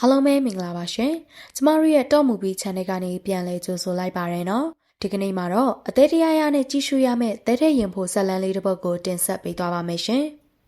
အားလုံးပဲမင်္ဂလာပါရှင်။ကျမတို့ရဲ့တော့မူပြီး channel ကနေပြန်လည်ကြိုဆိုလိုက်ပါရနော်။ဒီကနေ့မှာတော့အသေးတရားရနဲ့ကြည့်ရှုရမယ့်တဲတဲ့ရင်ဖို့ဇက်လန်းလေးတစ်ပုဒ်ကိုတင်ဆက်ပေးသွားပါမယ်ရှင်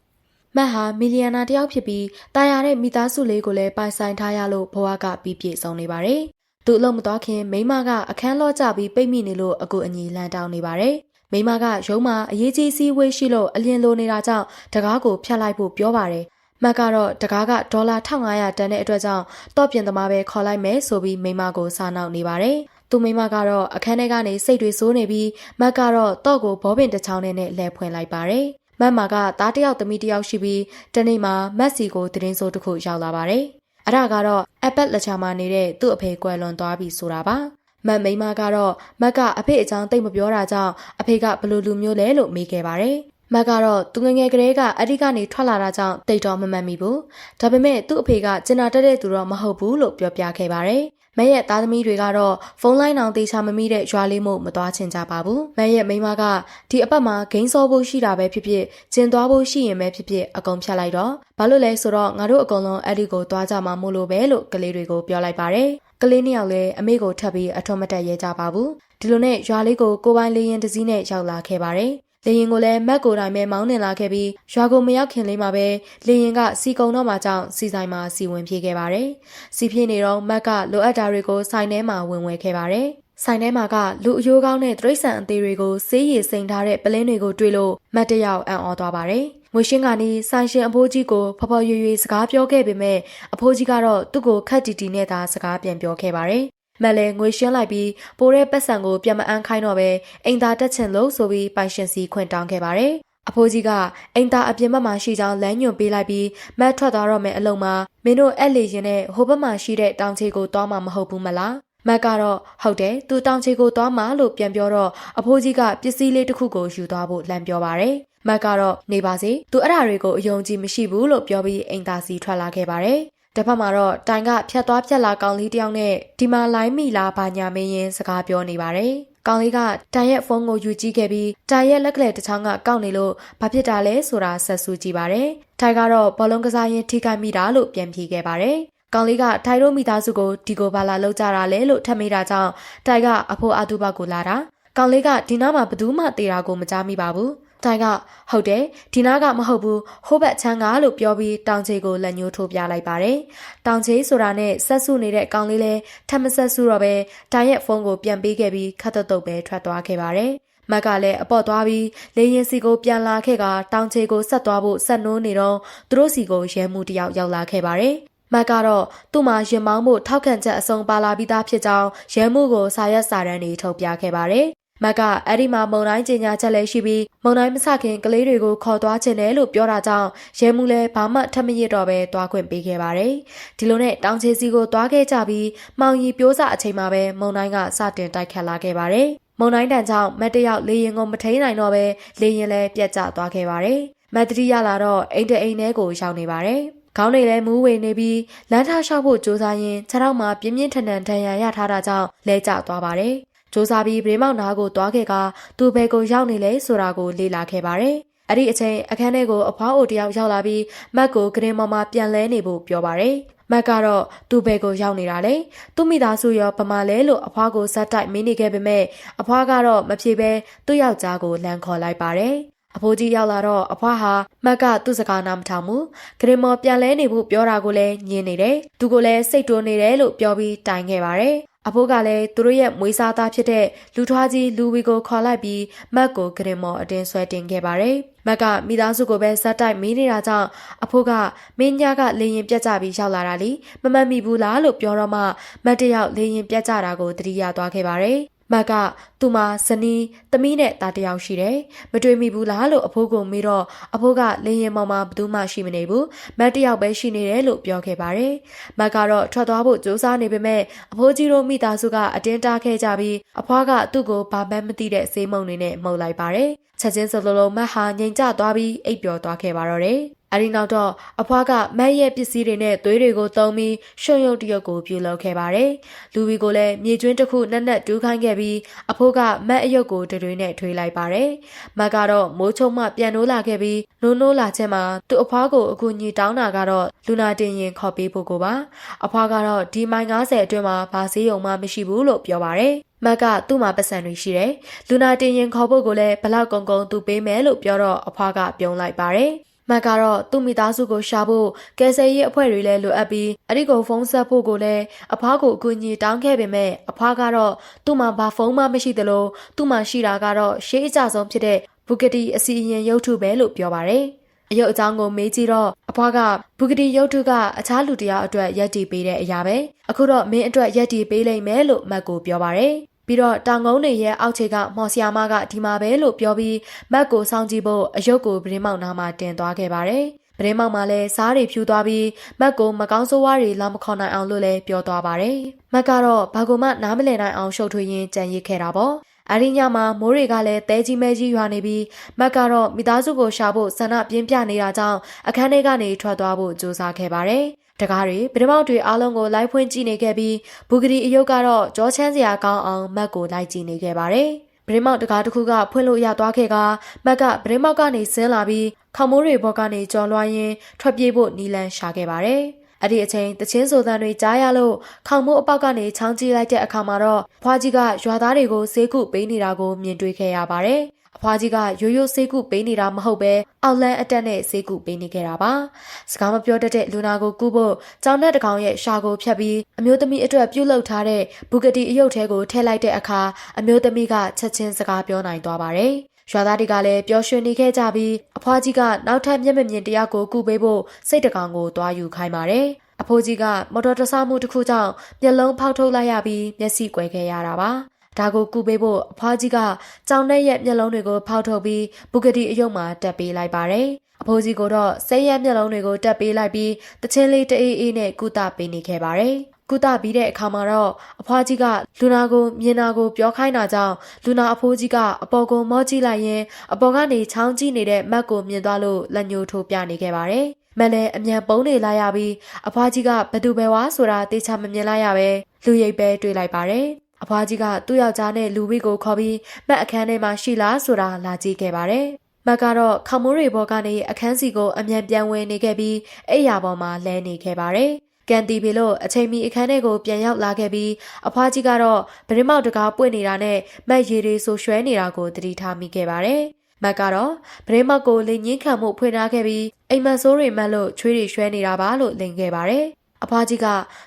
။မတ်ဟာမီလီယံနာတစ်ယောက်ဖြစ်ပြီးတာယာတဲ့မိသားစုလေးကိုလည်းပိုင်ဆိုင်ထားရလို့ဘဝကပြီးပြည့်စုံနေပါတယ်။သူ့အလုံးမသွားခင်မိမကအခန်းလော့ကြပြီးပိတ်မိနေလို့အကူအညီလန်တောင်းနေပါတယ်။မိမကရုံးမှာအရေးကြီးစည်းဝေးရှိလို့အလင်းလိုနေတာကြောင့်တကားကိုဖျက်လိုက်ဖို့ပြောပါတယ်။ မတ်ကတော့တကားကဒေါ်လာ1500တန်တဲ့အတွက်ကြောင့်တော့ပြင်သမားပဲခေါ်လိုက်မယ်ဆိုပြီးမိမကိုစာနောက်နေပါတယ်။သူမိမကတော့အခန်းထဲကနေစိတ်တွေစိုးနေပြီးမတ်ကတော့တော့ကိုဘောပင်တစ်ချောင်းနဲ့လဲဖွင့်လိုက်ပါတယ်။မတ်မာကသားတစ်ယောက်သမီးတစ်ယောက်ရှိပြီးတနေ့မှာမတ်စီကိုတရင်စိုးတစ်ခုရောက်လာပါတယ်။အဲ့ဒါကတော့အပတ်လက်ချာမှာနေတဲ့သူ့အဖေကွယ်လွန်သွားပြီဆိုတာပါ။မတ်မိမကတော့မတ်ကအဖေအကြောင်းတိတ်မပြောတာကြောင့်အဖေကဘလို့လူမျိုးလဲလို့မေးခဲ့ပါတယ်။ မတ်ကတော့သူငငယ်ကလေးကအဒီကနေထွက်လာတာကြောင့်တိတ်တော့မမှန်မိဘူး။ဒါပေမဲ့သူ့အဖေကကျင်နာတက်တဲ့သူတော့မဟုတ်ဘူးလို့ပြောပြခဲ့ပါတယ်။မရဲ့သားသမီးတွေကတော့ဖုန်းလိုင်းအောင်တေချာမမိတဲ့ရွာလေးမို့မသွားချင်ကြပါဘူး။မရဲ့မိမကဒီအပတ်မှာဂိမ်းစောဖို့ရှိတာပဲဖြစ်ဖြစ်ကျင်သွားဖို့ရှိရင်ပဲဖြစ်ဖြစ်အကုန်ဖြတ်လိုက်တော့ဘာလို့လဲဆိုတော့ငါတို့အကုန်လုံးအဲ့ဒီကိုသွားကြမှာမို့လို့ပဲလို့ကလေးတွေကိုပြောလိုက်ပါတယ်။ကလေးနှစ်ယောက်လည်းအမေကိုထပ်ပြီးအထွတ်မတက်ရဲကြပါဘူး။ဒီလိုနဲ့ရွာလေးကိုကိုပိုင်းလေးရင်တစည်းနဲ့ရောက်လာခဲ့ပါတယ်။ လေရင်ကိုလည်းမက်ကိုတိုင်းပဲမောင်းနှင်လာခဲ့ပြီးရွာကိုမရောက်ခင်လေးမှာပဲလေရင်ကစီကုံတော့မှကြောင့်စီဆိုင်မှာစီဝင်ပြေးခဲ့ပါတယ်။စီပြေးနေတော့မက်ကလိုအပ်တာတွေကိုဆိုင်ထဲမှာဝင်ဝယ်ခဲ့ပါတယ်။ဆိုင်ထဲမှာကလူအယိုးကောင်းတဲ့တရိษံအသေးတွေကိုစေးရည်စိန်ထားတဲ့ပလင်းတွေကိုတွေ့လို့မတ်တယောက်အံ့ဩသွားပါတယ်။ငွေရှင်းကနေဆိုင်ရှင်အဖိုးကြီးကိုဖဖော်ရွရွစကားပြောခဲ့ပေမဲ့အဖိုးကြီးကတော့သူ့ကိုခက်တီတီနဲ့သာစကားပြန်ပြောခဲ့ပါတယ် မက်လဲငွေရှင်းလိုက်ပြီးပိုးတဲ့ပတ်စံကိုပြန်မအန်းခိုင်းတော့ပဲအိမ်သာတက်ချင်လို့ဆိုပြီးပိုင်ရှင်စီခွင့်တောင်းခဲ့ပါတယ်။အဖိုးကြီးကအိမ်သာအပြင်ဘက်မှာရှိကြောင်းလမ်းညွှန်ပေးလိုက်ပြီးမက်ထွက်သွားတော့မယ်အလုံးမှာမင်းတို့အဲ့လေရင်နဲ့ဟိုဘက်မှာရှိတဲ့တောင်ချေကိုသွားမှာမဟုတ်ဘူးမလား။မက်ကတော့ဟုတ်တယ်သူတောင်ချေကိုသွားမှာလို့ပြန်ပြောတော့အဖိုးကြီးကပစ္စည်းလေးတစ်ခုကိုယူသွားဖို့လမ်းပြောပါတယ်။မက်ကတော့နေပါစေသူအဲ့ဓာတွေကိုအယုံကြည်မရှိဘူးလို့ပြောပြီးအိမ်သာစီထွက်လာခဲ့ပါတယ်။ တစ်ဖက်မှာတော့တိုင်ကဖြတ်သွားဖြတ်လာကောင်လေးတယောက်နဲ့ဒီမှာလိုင်းမိလာဘာညာမင်းရင်စကားပြောနေပါတယ်။ကောင်လေးကတိုင်ရဲ့ဖုန်းကိုယူကြည့်ခဲ့ပြီးတိုင်ရဲ့လက်ကလေးတစ်ချောင်းကကောက်နေလို့ဘာဖြစ်တာလဲဆိုတာဆက်ဆူကြည့်ပါတယ်။တိုင်ကတော့ဘောလုံးကစားရင်ထိခိုက်မိတာလို့ပြန်ဖြေခဲ့ပါတယ်။ကောင်လေးကထိုင်တို့မိသားစုကိုဒီကိုဘာလာလောက်ကြတာလဲလို့ထပ်မေးတာကြောင့်တိုင်ကအဖိုးအတူဘကိုလာတာ။ကောင်လေးကဒီနားမှာဘသူမှတေတာကိုမကြားမိပါဘူး။ တိုင်ကဟုတ်တယ်ဒီနားကမဟုတ်ဘူးဟိုဘက်ချမ်းကလို့ပြောပြီးတောင်ချေကိုလက်ညှိုးထိုးပြလိုက်ပါတယ်တောင်ချေဆိုတာနဲ့ဆက်စုနေတဲ့အကောင်လေးလဲထပ်မဆက်စုတော့ပဲတိုင်ရဲ့ဖုန်းကိုပြန်ပေးခဲ့ပြီးခတ်တုတ်တုတ်ပဲထွက်သွားခဲ့ပါတယ်မက်ကလည်းအပေါ့သွားပြီးလေရင်စီကိုပြန်လာခဲ့ကတောင်ချေကိုဆက်သွားဖို့ဆက်နိုးနေတော့သူတို့စီကိုရဲမှုတယောက်ရောက်လာခဲ့ပါတယ်မက်ကတော့သူ့မှာရင်မောင်းမှုထောက်ခံချက်အစုံပါလာပြီးသားဖြစ်ကြောင်းရဲမှုကိုစာရွက်စာတမ်းတွေထုတ်ပြခဲ့ပါတယ် မက်ကအဲ့ဒီမှာမုံတိုင်းကျင်ညာချက်လည်းရှိပြီးမုံတိုင်းမဆခင်ကလေးတွေကိုခေါ်သွားခြင်းတယ်လို့ပြောတာကြောင့်ရဲမှုလည်းဘာမှထပ်မရတော့ပဲသွားခွင့်ပေးခဲ့ပါတယ်။ဒီလိုနဲ့တောင်ချေစီကိုသွားခဲ့ကြပြီးမောင်ရီပြိုးစအချိန်မှာပဲမုံတိုင်းကစတင်တိုက်ခတ်လာခဲ့ပါတယ်။မုံတိုင်းတန်ကြောင့်မတ်တယောက်လေရင်ကိုမထိန်နိုင်တော့ပဲလေရင်လည်းပြက်ကျသွားခဲ့ပါတယ်။မတ်တတိရလာတော့အိမ်တအိမ်ထဲကိုရောက်နေပါတယ်။ခေါင်းတွေလည်းမူးဝေနေပြီးလမ်းထားလျှောက်ဖို့ကြိုးစားရင်းခြေထောက်မှာပြင်းပြင်းထန်ထန်ဒဏ်ရာရထားတာကြောင့်လဲကျသွားပါတယ်။ စူးစမ်းပြီးဗြေမောက်နာကိုသွားခဲ့ကသူဘယ်ကိုရောက်နေလဲဆိုတာကိုလေ့လာခဲ့ပါတယ်။အဲ့ဒီအချိန်အခန်းထဲကိုအဖွားအိုတယောက်ရောက်လာပြီးမတ်ကိုဂရင်မော်မှာပြန်လဲနေဖို့ပြောပါတယ်။မတ်ကတော့သူ့ဘယ်ကိုရောက်နေတာလဲသူ့မိသားစုရောဗမာလဲလို့အဖွားကိုဇက်တိုက်မင်းနေခဲ့ပေမဲ့အဖွားကတော့မဖြေပဲသူ့ယောက်ျားကိုလမ်းခေါ်လိုက်ပါတယ်အဖိုးကြီးရောက်လာတော့အဖွားဟာမက်ကသူ့စကားနားမထောင်ဘူးဂရင်မော်ပြန်လဲနေဖို့ပြောတာကိုလည်းညင်းနေတယ်သူကိုလည်းစိတ်တိုးနေတယ်လို့ပြောပြီးတိုင်ခဲ့ပါတယ် အဖိုးကလည်းသူတို့ရဲ့မွေးစားသားဖြစ်တဲ့လူထွားကြီးလူဝီကိုခေါ်လိုက်ပြီးမတ်ကိုဂရင်မော်အတင်းဆွဲတင်ခဲ့ပါတယ်။မတ်ကမိသားစုကိုပဲဇက်တိုက်မင်းနေတာကြောင့်အဖိုးကမင်းညာကလေရင်ပြက်ကြပြီးရောက်လာတာလीမမတ်မိဘူးလားလို့ပြောတော့မှမတ်တယောက်လေရင်ပြက်ကြတာကိုသတိရသွားခဲ့ပါတယ်။ မတ်ကသူ့မှာဇနီးသမီးနဲ့သားတယောက်ရှိတယ်။မတွေ့မိဘူးလားလို့အဖိုးကမေးတော့အဖိုးကလင်းရင်မောင်မှာဘသူမှရှိမနေဘူး။မတ်တယောက်ပဲရှိနေတယ်လို့ပြောခဲ့ပါတယ်။မတ်ကတော့ထွက်သွားဖို့ကြိုးစားနေပေမဲ့အဖိုးကြီးတို့မိသားစုကအတင်းတားခဲ့ကြပြီးအဖွားကသူ့ကိုဘာမှမသိတဲ့စေးမုံတွေနဲ့မှုတ်လိုက်ပါတယ်။ချက်ချင်းစလုံးလုံးမတ်ဟာငြိမ်ကျသွားပြီးအိပ်ပျော်သွားခဲ့ပါတော့တယ်။ အဲဒီနောက်တော့အဖွားကမက်ရဲ့ပစ္စည်းတွေနဲ့သွေးတွေကိုသုံးပြီးရှုံရုပ်တရုပ်ကိုပြုလုပ်ခဲ့ပါတယ်။လူဝီကိုလည်းမြေကျွင်းတစ်ခုနက်နက်တူးခိုင်းခဲ့ပြီးအဖိုးကမက်အယုတ်ကိုတွေနဲ့ထွေးလိုက်ပါတယ်။မက်ကတော့မိုးချုံမှပြန်နိုးလာခဲ့ပြီးနိုးနိုးလာချက်မှာသူ့အဖွားကိုအကူအညီတောင်းတာကတော့လူနာတင်ရင်ခေါ်ပေးဖို့ကိုပါ။အဖွားကတော့ဒီမိုင်90အတွင်းမှာဘာစည်းုံမှမရှိဘူးလို့ပြောပါတယ်။မက်ကသူ့မှာပတ်စံတွေရှိတယ်။လူနာတင်ရင်ခေါ်ဖို့ကိုလည်းဘလောက်ကုံကုံသူပေးမယ်လို့ပြောတော့အဖွားကပြုံးလိုက်ပါတယ်။ မတ်ကတော့သူ့မိသားစုကိုရှာဖို့ကယ်ဆယ်ရေးအဖွဲ့တွေလည်းလိုအပ်ပြီးအဲ့ဒီကိုဖုန်းဆက်ဖို့ကိုလည်းအဖွားကိုအကူအညီတောင်းခဲ့ပေမဲ့အဖွားကတော့သူ့မှာဘာဖုန်းမှမရှိသလိုသူ့မှာရှိတာကတော့ရှေးအကြဆုံးဖြစ်တဲ့ဘူဂတီအစီအရင်ရုပ်ထုပဲလို့ပြောပါတယ်။အယုတ်အကြောင်းကိုမေးကြည့်တော့အဖွားကဘူဂတီရုပ်ထုကအခြားလူတယောက်အတွက်ရက်တီပေးတဲ့အရာပဲအခုတော့မင်းအတွက်ရက်တီပေးလိမ့်မယ်လို့မတ်ကိုပြောပါတယ် ပြီးတော့တောင်ကုန်းတွေရဲ့အောက်ခြေကမော်ဆီယာမကဒီမှာပဲလို့ပြောပြီးမက်ကိုစောင့်ကြည့်ဖို့အယုတ်ကိုပရင်းမောင်နာမှာတင်သွားခဲ့ပါတယ်။ပရင်းမောင်မှာလည်းစားတွေဖြူသွားပြီးမက်ကိုမကောင်းဆိုးဝါးတွေလာမခေါ်နိုင်အောင်လို့လည်းပြောသွားပါတယ်။မက်ကတော့ဘာကိုမှနားမလည်နိုင်အောင်ရှုပ်ထွေးရင်းကြံရစ်ခဲ့တာပေါ့။အရင်းညမှာမိုးတွေကလည်းတဲကြီးမဲကြီးရွာနေပြီးမက်ကတော့မိသားစုကိုရှာဖို့ဆန္ဒပြင်းပြနေတာကြောင့်အခန်းထဲကနေထွက်သွားဖို့ကြိုးစားခဲ့ပါတယ်။ တကားတွေပထမောက်တွေအားလုံးကိုလိုက်ဖွင့်ကြည့်နေခဲ့ပြီးဘူဂရီအယုတ်ကတော့ကြောချမ်းစရာကောင်းအောင်မတ်ကိုလိုက်ကြည့်နေခဲ့ပါတယ်။ပရိမောက်တကားတစ်ခုကဖွင့်လို့ရသွားခဲ့ကမက်ကပရိမောက်ကနေဆင်းလာပြီးခေါမိုးတွေဘောကနေကြော်လွှားရင်းထွက်ပြေးဖို့နီလန်ရှာခဲ့ပါတယ်။အဲ့ဒီအချိန်တချင်းဆိုသံတွေကြားရလို့ခေါမိုးအပေါက်ကနေချောင်းကြည့်လိုက်တဲ့အခါမှာတော့ဖွားကြီးကရွာသားတွေကိုဈေးကုပေးနေတာကိုမြင်တွေ့ခဲ့ရပါတယ်။ အဖွားကြီးကရိုးရိုးဆေးကုပေးနေတာမဟုတ်ပဲအောက်လန်းအတက်နဲ့ဆေးကုပေးနေခဲ့တာပါစကားမပြောတတ်တဲ့လူနာကိုကူဖို့ကြောင်တဲ့တကောင်ရဲ့ရှာကိုဖြတ်ပြီးအမျိုးသမီးအတွက်ပြုတ်လုထားတဲ့ဘူဂတီအယုတ်ထဲကိုထည့်လိုက်တဲ့အခါအမျိုးသမီးကချက်ချင်းစကားပြောနိုင်သွားပါတယ်ရွာသားတွေကလည်းပျော်ရွှင်နေခဲ့ကြပြီးအဖွားကြီးကနောက်ထပ်မျက်မမြင်တယောက်ကိုကူပေးဖို့စိတ်တကောင်ကိုတွားယူခိုင်းပါတယ်။အဖိုးကြီးကမော်တော်တဆမှုတစ်ခုကြောင့်မျက်လုံးဖောက်ထုတ်လိုက်ရပြီးမျက်စိကွယ်ခဲ့ရတာပါ။ ဒါကိုကူပေးဖို့အဖွားကြီးကကြောင်တဲ့ရဲ့မျက်လုံးတွေကိုဖောက်ထုတ်ပြီးဘူဂတီအယုတ်မှာတက်ပေးလိုက်ပါတယ်။အဖိုးကြီးကတော့စိတ်ရဲ့မျက်လုံးတွေကိုတက်ပေးလိုက်ပြီးတချင်းလေးတအေးအေးနဲ့ကုသပေးနေခဲ့ပါတယ်။ကုသပြီးတဲ့အခါမှာတော့အဖွားကြီးကလူနာကိုမြင်နာကိုပြောခိုင်းတာကြောင့်လူနာအဖိုးကြီးကအပေါ်ကိုမော့ကြည့်လိုက်ရင်အပေါ်ကနေချောင်းကြည့်နေတဲ့မက်ကိုမြင်သွားလို့လက်ညှိုးထိုးပြနေခဲ့ပါတယ်။မလည်းအမြန်ပုံးနေလာရပြီးအဖွားကြီးကဘသူပဲဝါဆိုတာတေချာမမြင်လိုက်ရပဲလူရိပ်ပဲတွေ့လိုက်ပါတယ်။ အဖွားကြီးကသူ့ယောက်ျားနဲ့လူဝိကိုခေါ်ပြီးမက်အခန်းထဲမှာရှိလားဆိုတာလာကြည့်ခဲ့ပါတယ်။မက်ကတော့ခမိုးရီဘောကနေအခန်းစီကိုအမြန်ပြန်ဝင်နေခဲ့ပြီးအိယာပေါ်မှာလဲနေခဲ့ပါတယ်။ကန်တီပီလို့အချိန်မီအခန်းထဲကိုပြန်ရောက်လာခဲ့ပြီးအဖွားကြီးကတော့ဗရင်းမောက်တကားပွင့်နေတာနဲ့မက်ရီတွေဆိုရွှဲနေတာကိုသတိထားမိခဲ့ပါတယ်။မက်ကတော့ဗရင်းမောက်ကိုလိန်ငင်းခံမှုဖွင့်ထားခဲ့ပြီးအိမ်မဆိုးတွေမက်လို့ချွေးတွေရွှဲနေတာပါလို့လိန်ခဲ့ပါတယ်။အဖွားကြီးက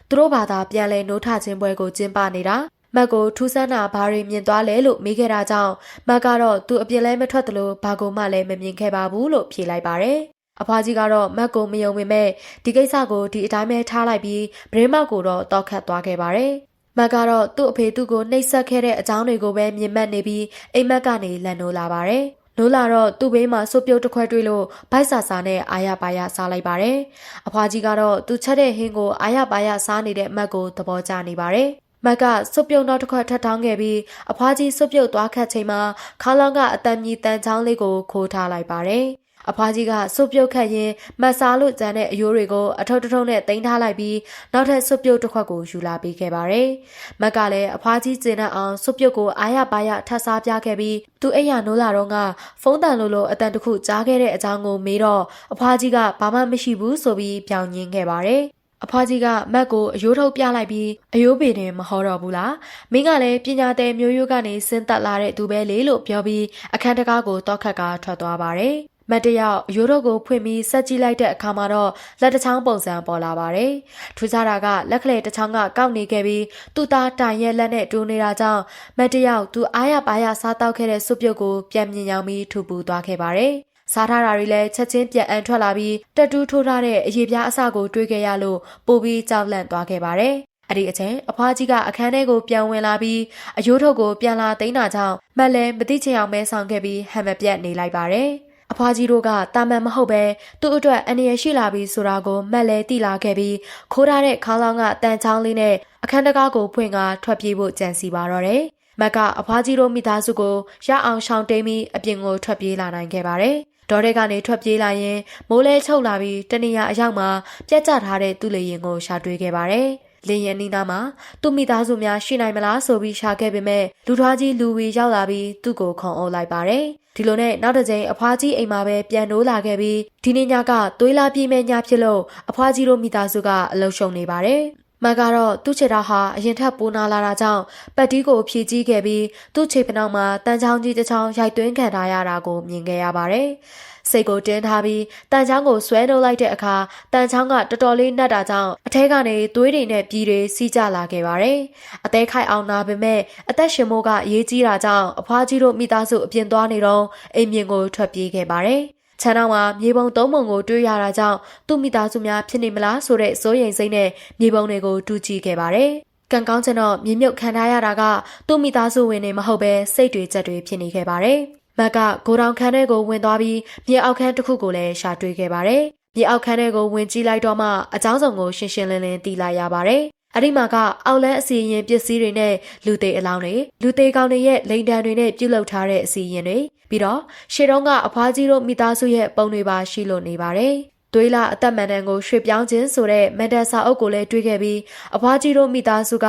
သူတို့ဘာသာပြန်လဲနိုးထခြင်းပွဲကိုကျင်းပနေတာ မတ်ကိုထူးဆန်းတာဘာတွေမြင်သွားလဲလို့မေးခဲ့တာကြောင့်မတ်ကတော့သူအပြစ်လဲမထွက်သလိုဘာကိုမှလည်းမမြင်ခဲ့ပါဘူးလို့ဖြေလိုက်ပါတယ်။အဖွားကြီးကတော့မတ်ကိုမယုံပေမဲ့ဒီကိစ္စကိုဒီအတိုင်းပဲထားလိုက်ပြီးဗရင်းမောက်ကိုတော့တောက်ခတ်သွားခဲ့ပါတယ်။မတ်ကတော့သူ့အဖေသူ့ကိုနှိပ်စက်ခဲ့တဲ့အကြောင်းတွေကိုပဲမြင်မှတ်နေပြီးအိမ်မက်ကနေလန်နိုးလာပါတယ်။နိုးလာတော့သူ့ဘေးမှာစုပ်ပြုတ်တစ်ခွက်တွေ့လို့ဗိုက်ဆာဆာနဲ့အာရပါရစားလိုက်ပါတယ်။အဖွားကြီးကတော့သူချက်တဲ့ဟင်းကိုအာရပါရစားနေတဲ့အမတ်ကိုသဘောကျနေပါတယ်။ မက်ကစွပ်ပြုတ်နောက်တစ်ခွက်ထပ်ထောင်းခဲ့ပြီးအဖွားကြီးစွပ်ပြုတ်သွားခတ်ချိန်မှာခါလောင်းကအတန်မြည်တန်ချောင်းလေးကိုခိုးထားလိုက်ပါတယ်။အဖွားကြီးကစွပ်ပြုတ်ခတ်ရင်မတ်စားလို့ကြံတဲ့အယိုးတွေကိုအထုပ်ထုံနဲ့တင်ထားလိုက်ပြီးနောက်ထပ်စွပ်ပြုတ်တစ်ခွက်ကိုယူလာပေးခဲ့ပါတယ်။မက်ကလည်းအဖွားကြီးကျင်တဲ့အောင်စွပ်ပြုတ်ကိုအာရပါရထပ်စားပြခဲ့ပြီးသူအိယာနိုးလာတော့ကဖုန်းတန်လိုလိုအတန်တစ်ခုကြားခဲ့တဲ့အကြောင်းကိုမေးတော့အဖွားကြီးကဘာမှမရှိဘူးဆိုပြီးပြောင်းညင်းခဲ့ပါတယ်။ အဖွားကြီးကမက်ကိုအယိုးထုတ်ပြလိုက်ပြီးအယိုးပေတင်မဟောတော့ဘူးလားမင်းကလည်းပညာတဲ့မျိုးရိုးကနေဆင်းသက်လာတဲ့သူပဲလေလို့ပြောပြီးအခန်းတကားကိုတောက်ခတ်ကထွက်သွားပါတယ်မတ်တယောက်ရိုးတော့ကိုဖွင့်ပြီးဆက်ကြည့်လိုက်တဲ့အခါမှာတော့လက်တစ်ချောင်းပုံစံပေါ်လာပါတယ်။ထူးခြားတာကလက်ကလေးတစ်ချောင်းကကောက်နေခဲ့ပြီးသူ့သားတိုင်ရဲ့လက်နဲ့တူနေတာကြောင့်မတ်တယောက်သူအားရပါရစားတောက်ခဲ့တဲ့စွပ်ပြုတ်ကိုပြန်မြင်ရောက်ပြီးထူပူသွားခဲ့ပါတယ်။ စားထားတာတွေလည်းချက်ချင်းပြန်အန်ထွက်လာပြီးတက်တူးထိုးထားတဲ့အရေပြားအစကိုတွေးခဲ့ရလို့ပိုပြီးကြောက်လန့်သွားခဲ့ပါတယ်။အဲ့ဒီအချိန်အဖွားကြီးကအခန်းထဲကိုပြန်ဝင်လာပြီးအယိုးထုတ်ကိုပြန်လာသိမ်းတာကြောင့်မက်လည်းမသိချင်အောင်ပဲဆောင်ခဲ့ပြီးဟန်မပြတ်နေလိုက်ပါတယ်။အဖွားကြီးတို့ကတာမန်မဟုတ်ပဲသူ့အတွက်အနေရရှိလာပြီးဆိုတာကိုမက်လည်းသိလာခဲ့ပြီးခိုးထားတဲ့ခေါင်းလောင်းကတန်ချောင်းလေးနဲ့အခန်းတကားကိုဖွင့်ကထွက်ပြေးဖို့ကြံစီပါတော့တယ်။မက်ကအဖွားကြီးတို့မိသားစုကိုရအောင်ရှောင်တိန်ပြီးအပြင်ကိုထွက်ပြေးလာနိုင်ခဲ့ပါတယ်။ ဒေါ်တဲ့ကနေထွက်ပြေးလာရင်မိုးလဲချုပ်လာပြီးတနေရာအရောက်မှာပြက်ကျထားတဲ့သူ့လေရင်ကိုရှာတွေ့ခဲ့ပါတယ်။လင်းရနီနာမှာသူ့မိသားစုများရှိနိုင်မလားဆိုပြီးရှာခဲ့ပေမဲ့လူထွားကြီးလူဝီရောက်လာပြီးသူ့ကိုခုံအုပ်လိုက်ပါတယ်။ဒီလိုနဲ့နောက်တစ်ကြိမ်အဖွားကြီးအိမ်မှာပဲပြန်နိုးလာခဲ့ပြီးဒီနေ့ညကသွေးလာပြေးမဲ့ညဖြစ်လို့အဖွားကြီးတို့မိသားစုကအလုရှုံနေပါတယ်။ မကတော့သူ့ခြေထောက်ဟာအရင်ထက်ပိုနာလာတာကြောင့်ပတ်တီးကိုဖြည့်ကြီးခဲ့ပြီးသူ့ခြေဖနှောက်မှာတန်ချောင်းကြီးတစ်ချောင်းရိုက်သွင်းခံထားရတာကိုမြင်ခဲ့ရပါတယ်။စိတ်ကိုတင်းထားပြီးတန်ချောင်းကိုဆွဲနှုတ်လိုက်တဲ့အခါတန်ချောင်းကတော်တော်လေးနှက်တာကြောင့်အထဲကနေသွေးတွေနဲ့ပြည်တွေစီးကျလာခဲ့ပါတယ်။အသေးခိုက်အောင်နာပေမဲ့အသက်ရှင်မိုးကအရေးကြီးတာကြောင့်အဖွားကြီးတို့မိသားစုအပြင်သွားနေတော့အိမ်မြင်ကိုထွက်ပြေးခဲ့ပါတယ်။ ခြံတော့မှာမြေပုံသုံးပုံကိုတွေးရတာကြောင့်သူ့မိသားစုများဖြစ်နေမလားဆိုတဲ့စိုးရိမ်စိတ်နဲ့မြေပုံတွေကိုတူးကြည့်ခဲ့ပါတယ်။ကံကောင်းချင်တော့မြေမြုပ်ခံထားရတာကသူ့မိသားစုဝင်တွေမဟုတ်ပဲစိတ်တွေကြက်တွေဖြစ်နေခဲ့ပါတယ်။မက်ကဂိုတောင်ခန်းထဲကိုဝင်သွားပြီးမြေအောက်ခန်းတစ်ခုကိုလည်းရှာတွေ့ခဲ့ပါတယ်။မြေအောက်ခန်းထဲကိုဝင်ကြည့်လိုက်တော့မှအကြောင်းစုံကိုရှင်းရှင်းလင်းလင်းသိလိုက်ရပါတယ်။အဲ့ဒီမှာကအောက်လန်းအစီရင်ပစ္စည်းတွေနဲ့လူသေးအလောင်းတွေလူသေးကောင်တွေရဲ့လိန်တန်တွေနဲ့ပြုတ်လုထားတဲ့အစီရင်တွေ ပြီးတော့ရှေ့တုန်းကအဖွားကြီးတို့မိသားစုရဲ့ပုံတွေပါရှိလို့နေပါတယ်။သွေးလာအသက်မန်တန်ကိုရွှေ့ပြောင်းခြင်းဆိုတဲ့မန်တန်စာအုပ်ကိုလည်းတွေးခဲ့ပြီးအဖွားကြီးတို့မိသားစုက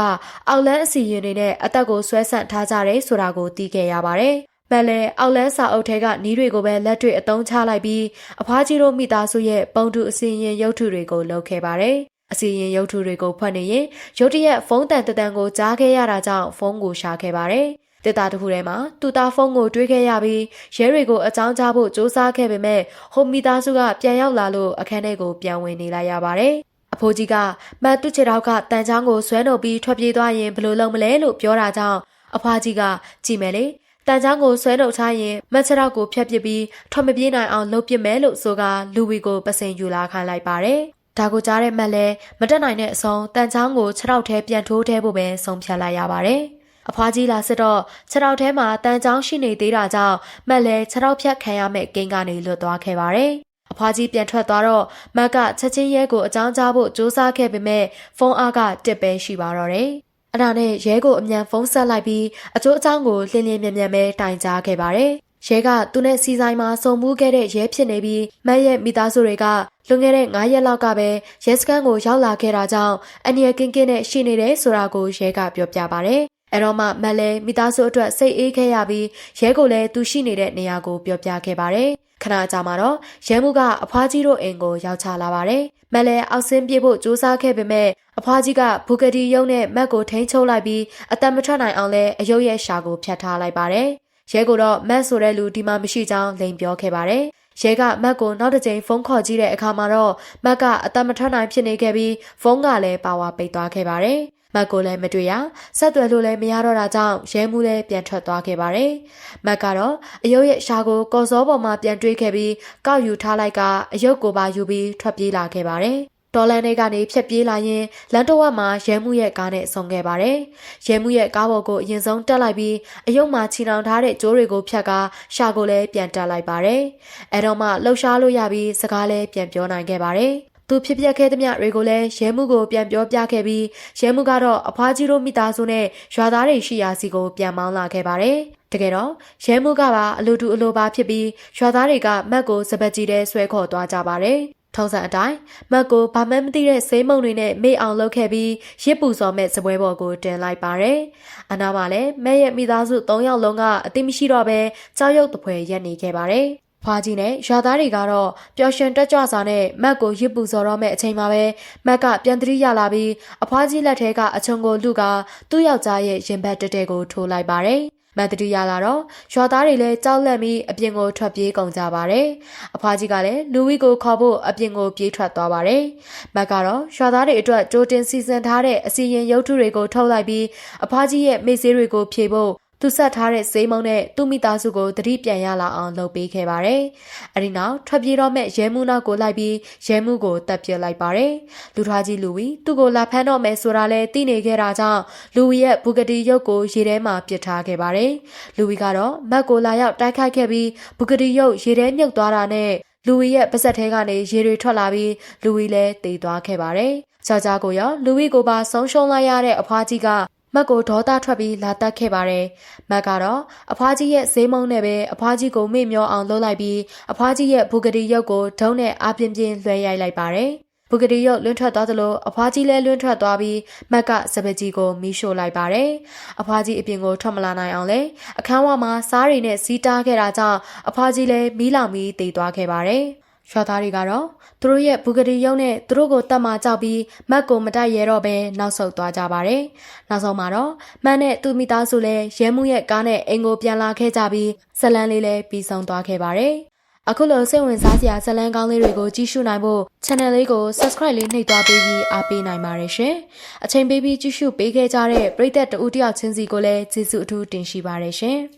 အောက်လန်းအစီရင်တွေနဲ့အသက်ကိုဆွဲဆန့်ထားကြတယ်ဆိုတာကိုသိခဲ့ရပါတယ်။မန်လဲအောက်လန်းစာအုပ်ထဲကနီးတွေကိုပဲလက်တွေ့အသုံးချလိုက်ပြီးအဖွားကြီးတို့မိသားစုရဲ့ပုံတူအစီရင်ရုပ်ထုတွေကိုလုပ်ခဲ့ပါတယ်။အစီရင်ရုပ်ထုတွေကိုဖွက်နေရင်ရုတ်တရက်ဖုန်းတန်တန်ကိုကြားခဲ့ရတာကြောင့်ဖုန်းကိုရှာခဲ့ပါတယ်။ တစ်သားတစ်ခုထဲမှာသူ့သားဖုန်းကိုတွေးခဲ့ရပြီးရဲတွေကိုအကြောင်းကြားဖို့စူးစမ်းခဲ့ပေမဲ့ဟိုမိသားစုကပြန်ရောက်လာလို့အခန်းထဲကိုပြန်ဝင်နေလိုက်ရပါတယ်။အဖိုးကြီးကမတ်တုချေတောက်ကတန်ချောင်းကိုဆွဲနှုတ်ပြီးထွက်ပြေးသွားရင်ဘယ်လိုလုပ်မလဲလို့ပြောတာကြောင့်အဖွားကြီးကကြည်မယ်လေတန်ချောင်းကိုဆွဲနှုတ်ထားရင်မက်ချရောက်ကိုဖျက်ပစ်ပြီးထွက်မပြေးနိုင်အောင်လှုပ်ပစ်မယ်လို့ဆိုကလူဝီကိုပစိန်ယူလာခိုင်းလိုက်ပါတယ်။ဒါကိုကြားတဲ့မက်လဲမတက်နိုင်တဲ့အဆုံးတန်ချောင်းကိုခြေထောက်ထဲပြန်ထိုးထဲဖို့ပဲဆုံးဖြတ်လိုက်ရပါတယ်။ အဖွားကြီးလာစစ်တော့ခြေထောက်ထဲမှာတန်ချောင်းရှိနေသေးတာကြောင့်မက်လဲခြေထောက်ဖြတ်ခံရမဲ့ကိန်းကနေလွတ်သွားခဲ့ပါတယ်။အဖွားကြီးပြန်ထွက်သွားတော့မက်ကချက်ချင်းရဲကိုအကြောင်းကြားဖို့ကြိုးစားခဲ့ပေမဲ့ဖုန်းအားကတစ်ပဲရှိပါတော့တယ်။အဲ့ဒါနဲ့ရဲကိုအမြန်ဖုန်းဆက်လိုက်ပြီးအကျိုးအကြောင်းကိုလင်းလင်းမြန်မြန်ပဲတိုင်ကြားခဲ့ပါတယ်။ရဲကသူနဲ့စီဆိုင်မှာစုံမှုခဲ့တဲ့ရဲဖြစ်နေပြီးမတ်ရဲ့မိသားစုတွေကလွန်ခဲ့တဲ့9ရက်လောက်ကပဲရဲစခန်းကိုရောက်လာခဲ့တာကြောင့်အန်ရကင်းကင်းနဲ့ရှိနေတယ်ဆိုတာကိုရဲကပြောပြပါတယ်။ အဲ့တော့မှမတ်လည်းမိသားစုအတွက်စိတ်အေးခဲ့ရပြီးရဲကိုလည်းသူရှိနေတဲ့နေရာကိုပြောပြခဲ့ပါတယ်။ခဏကြာမှတော့ရဲမှုကအဖွားကြီးတို့အိမ်ကိုရောက်ချလာပါတယ်။မက်လည်းအောက်ဆင်းပြေးဖို့ကြိုးစားခဲ့ပေမဲ့အဖွားကြီးကဘူဂတီရုံနဲ့မက်ကိုထိန်းချုပ်လိုက်ပြီးအသက်မထွက်နိုင်အောင်လဲအယုတ်ရဲ့ရှာကိုဖျက်ထားလိုက်ပါတယ်။ရဲကတော့မက်ဆိုတဲ့လူဒီမှာမရှိကြောင်းလိန်ပြောခဲ့ပါတယ်။ရဲကမက်ကိုနောက်တစ်ကြိမ်ဖုန်းခေါ်ကြည့်တဲ့အခါမှာတော့မက်ကအသက်မထွက်နိုင်ဖြစ်နေခဲ့ပြီးဖုန်းကလည်းပါဝါပိတ်သွားခဲ့ပါတယ်။ မက်ကိုလည်းမတွေ့ရဆက်သွယ်လို့လည်းမရတော့တာကြောင့်ရဲမှုလည်းပြန်ထွက်သွားခဲ့ပါတယ်။မက်ကတော့အယုတ်ရဲ့ရှာကိုကော်စောပေါ်မှာပြန်တွေးခဲ့ပြီးကောက်ယူထားလိုက်ကအယုတ်ကိုပါယူပြီးထွက်ပြေးလာခဲ့ပါတယ်။တော်လန်တွေကနေဖြတ်ပြေးလာရင်လန်တော်ဝမှာရဲမှုရဲ့ကားနဲ့ဆုံခဲ့ပါတယ်။ရဲမှုရဲ့ကားပေါ်ကိုအရင်ဆုံးတက်လိုက်ပြီးအယုတ်မှာချီနှောင်ထားတဲ့ကြိုးတွေကိုဖြတ်ကာရှာကိုလည်းပြန်တက်လိုက်ပါတယ်။အဲတော့မှလှုပ်ရှားလို့ရပြီးစကားလည်းပြန်ပြောနိုင်ခဲ့ပါတယ်။ သူဖြစ်ပျက်ခဲ့သမျှတွေကိုလည်းရဲမှုကိုပြန်ပြောပြခဲ့ပြီးရဲမှုကတော့အဖွားကြီးတို့မိသားစုနဲ့ရွာသားတွေရှိရာစီကိုပြန်မောင်းလာခဲ့ပါတယ်။တကယ်တော့ရဲမှုကပါအလိုတူအလိုပါဖြစ်ပြီးရွာသားတွေကမက်ကိုစပတ်ကြီးတဲ့ဆွဲခေါ်သွားကြပါတယ်။ထုံးစံအတိုင်းမတ်ကိုဘာမှမသိတဲ့ဆေးမုံတွေနဲ့မေ့အောင်လုပ်ခဲ့ပြီးရစ်ပူစော်မဲ့စပွဲပေါ်ကိုတင်လိုက်ပါတယ်။အနာမှာလည်းမဲရဲ့မိသားစု၃ယောက်လုံးကအသိမရှိတော့ဘဲကြောက်ရွံ့တပွဲရက်နေခဲ့ပါတယ်။ ဖွာကြီးနဲ့ရွာသားတွေကတော့ပျော်ရွှင်တက်ကြွစွာနဲ့မတ်ကိုရစ်ပူစော်တော့မဲ့အချိန်မှာပဲမတ်ကပြန်သတိရလာပြီးအဖွားကြီးလက်ထဲကအချုံကိုလူကသူ့ယောက်ျားရဲ့ရင်ဘတ်တက်တဲ့ကိုထိုးလိုက်ပါတယ်။မတ်တတိရလာတော့ရွာသားတွေလည်းကြောက်လန့်ပြီးအပြင်ကိုထွက်ပြေးကုန်ကြပါတယ်။အဖွားကြီးကလည်းလူဝီကိုခေါ်ဖို့အပြင်ကိုပြေးထွက်သွားပါတယ်။မတ်ကတော့ရွာသားတွေအတွက်ကြိုတင်စီစဉ်ထားတဲ့အစီရင်ရုပ်ထုတွေကိုထုတ်လိုက်ပြီးအဖွားကြီးရဲ့မိစေးတွေကိုဖြေဖို့ သူဆက်ထားတဲ့စေးမုံနဲ့သူ့မိသားစုကိုတတိပြန်ရလာအောင်လုပ်ပေးခဲ့ပါတယ်။အဲဒီနောက်ထွက်ပြေးတော့မဲ့ရဲမှုနောက်ကိုလိုက်ပြီးရဲမှုကိုတပ်ပစ်လိုက်ပါတယ်။လူထွားကြီးလူဝီသူ့ကိုလာဖမ်းတော့မယ်ဆိုတာလဲသိနေခဲ့တာကြောင့်လူဝီရဲ့ဘူဂတီရုပ်ကိုရေထဲမှာပစ်ထားခဲ့ပါတယ်။လူဝီကတော့မတ်ကိုလာရောက်တိုက်ခိုက်ခဲ့ပြီးဘူဂတီရုပ်ရေထဲမြုပ်သွားတာနဲ့လူဝီရဲ့ပါဇက်ထဲကနေရေတွေထွက်လာပြီးလူဝီလည်းတေသွားခဲ့ပါတယ်။ကြောက်ကြကိုရောလူဝီကိုပါဆုံးရှုံးလိုက်ရတဲ့အဖွားကြီးက မက်ကိုဒေါသထွက်ပြီးလာတက်ခဲ့ပါတယ်။မက်ကတော့အဖွားကြီးရဲ့ဈေးမုံနဲ့ပဲအဖွားကြီးကိုမေ့မျောအောင်လှုပ်လိုက်ပြီးအဖွားကြီးရဲ့ဘူဂတီရုပ်ကိုဒုံးနဲ့အပြင်းပြင်းလွှဲရိုက်လိုက်ပါတယ်။ဘူဂတီရုပ်လွန်းထွက်သွားသလိုအဖွားကြီးလည်းလွန်းထွက်သွားပြီးမက်ကစပကြီးကိုမီးရှို့လိုက်ပါတယ်။အဖွားကြီးအပြင်ကိုထွက်မလာနိုင်အောင်လဲအခန်းဝမှာစားရီနဲ့စီးတားခဲ့တာကြောင့်အဖွားကြီးလည်းမီးလောင်ပြီးတည်သွားခဲ့ပါတယ်။ ရွာသားတွေကတော့သူတို့ရဲ့ဘူဂတီရုံနဲ့သူတို့ကိုတတ်မှကြောက်ပြီးမက်ကိုမတိုက်ရဲတော့ဘဲနောက်ဆုတ်သွားကြပါတယ်။နောက်ဆုံးမှာတော့မက်နဲ့သူ့မိသားစုလည်းရဲမှုရဲ့ကားနဲ့အိမ်ကိုပြန်လာခဲ့ကြပြီးဇလန်းလေးလည်းပြီးဆုံးသွားခဲ့ပါတယ်။အခုလိုစိတ်ဝင်စားစရာဇလန်းကောင်းလေးတွေကိုကြည့်ရှုနိုင်ဖို့ channel လေးကို subscribe လေးနှိပ်သွားပေးပြီးအားပေးနိုင်ပါတယ်ရှင်။အချိန်ပေးပြီးကြည့်ရှုပေးခဲ့ကြတဲ့ပရိသတ်တဦးတယောက်ချင်းစီကိုလည်းကျေးဇူးအထူးတင်ရှိပါတယ်ရှင်။